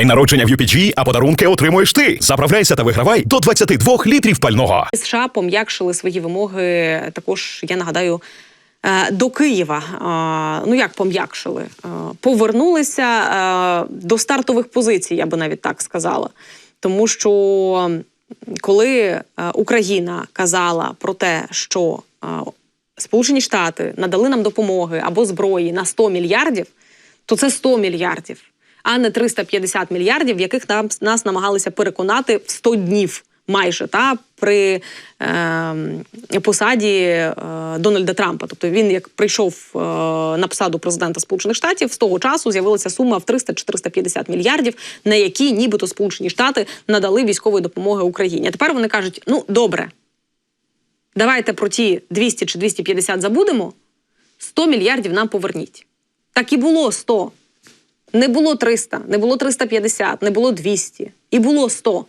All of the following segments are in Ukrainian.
День народження в UPG, а подарунки отримуєш ти. Заправляйся та вигравай до 22 літрів пального. США пом'якшили свої вимоги. Також я нагадаю. е, До Києва, Е, ну як пом'якшили, Е, повернулися до стартових позицій, я би навіть так сказала. Тому що коли Україна казала про те, що Сполучені Штати надали нам допомоги або зброї на 100 мільярдів, то це 100 мільярдів, а не 350 мільярдів, яких нам, нас намагалися переконати в 100 днів майже та при е, посаді е, Дональда Трампа. Тобто він як прийшов е, на посаду президента Сполучених Штатів, з того часу з'явилася сума в 300-450 мільярдів, на які нібито Сполучені Штати надали військової допомоги Україні. А тепер вони кажуть: ну добре, давайте про ті 200 чи 250 забудемо. 100 мільярдів нам поверніть. Так і було 100. Не було 300, не було 350, не було 200. І було 100.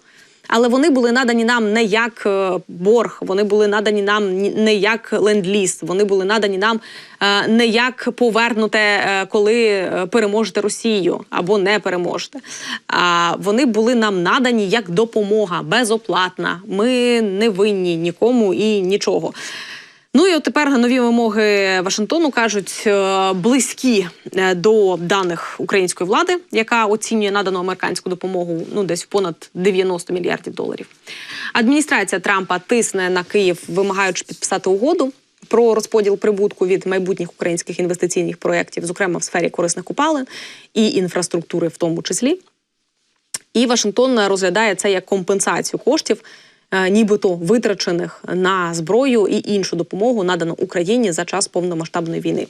Але вони були надані нам не як е, борг, вони були надані нам не як ленд-ліз, вони були надані нам е, не як повернуте, е, коли переможете Росію або не переможете. А вони були нам надані як допомога, безоплатна. Ми не винні нікому і нічого. Ну і от тепер нові вимоги Вашингтону кажуть е, близькі е, до даних української влади, яка оцінює надану американську допомогу ну десь в понад 90 мільярдів доларів. Адміністрація Трампа тисне на Київ, вимагаючи підписати угоду. Про розподіл прибутку від майбутніх українських інвестиційних проєктів, зокрема в сфері корисних купалин і інфраструктури, в тому числі. І Вашингтон розглядає це як компенсацію коштів, нібито витрачених на зброю і іншу допомогу, надану Україні за час повномасштабної війни.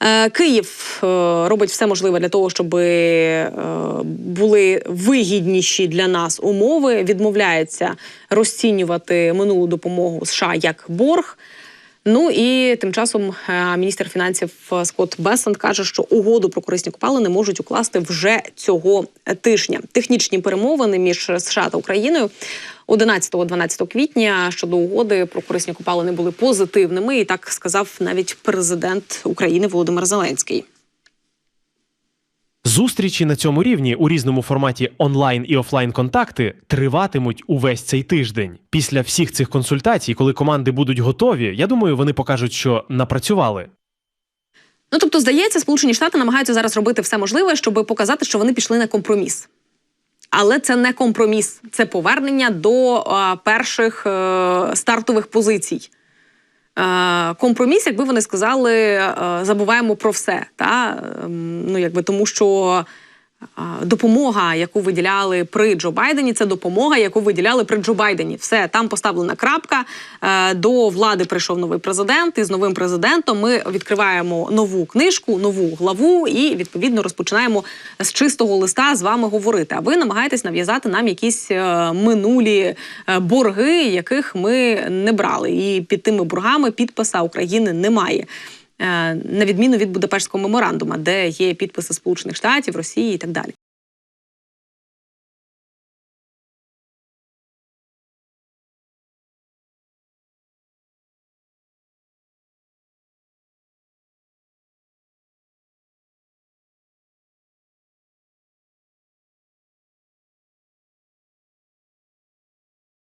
Е, Київ е, робить все можливе для того, щоб е, були вигідніші для нас умови. Відмовляється розцінювати минулу допомогу США як борг. Ну і тим часом е, міністр фінансів е, Скотт Бесент каже, що угоду про корисні копалини можуть укласти вже цього тижня. Технічні перемовини між США та Україною 11-12 квітня щодо угоди про корисні копалини були позитивними, і так сказав навіть президент України Володимир Зеленський. Зустрічі на цьому рівні у різному форматі онлайн і офлайн контакти триватимуть увесь цей тиждень. Після всіх цих консультацій, коли команди будуть готові, я думаю, вони покажуть, що напрацювали. Ну тобто, здається, Сполучені Штати намагаються зараз робити все можливе, щоб показати, що вони пішли на компроміс. Але це не компроміс, це повернення до а, перших е, стартових позицій. Е, компроміс, якби вони сказали, е, забуваємо про все. Та? Ем, Ну, якби, тому що допомога, яку виділяли при Джо Байдені, це допомога, яку виділяли при Джо Байдені. Все, там поставлена крапка. Е, До влади прийшов новий президент, і з новим президентом ми відкриваємо нову книжку, нову главу і відповідно розпочинаємо з чистого листа з вами говорити. А ви намагаєтесь нав'язати нам якісь е, минулі е, борги, яких ми не брали. І під тими боргами підписа України немає. Е, На відміну від Будапештського меморандума, де є підписи Сполучених Штатів, Росії і так далі.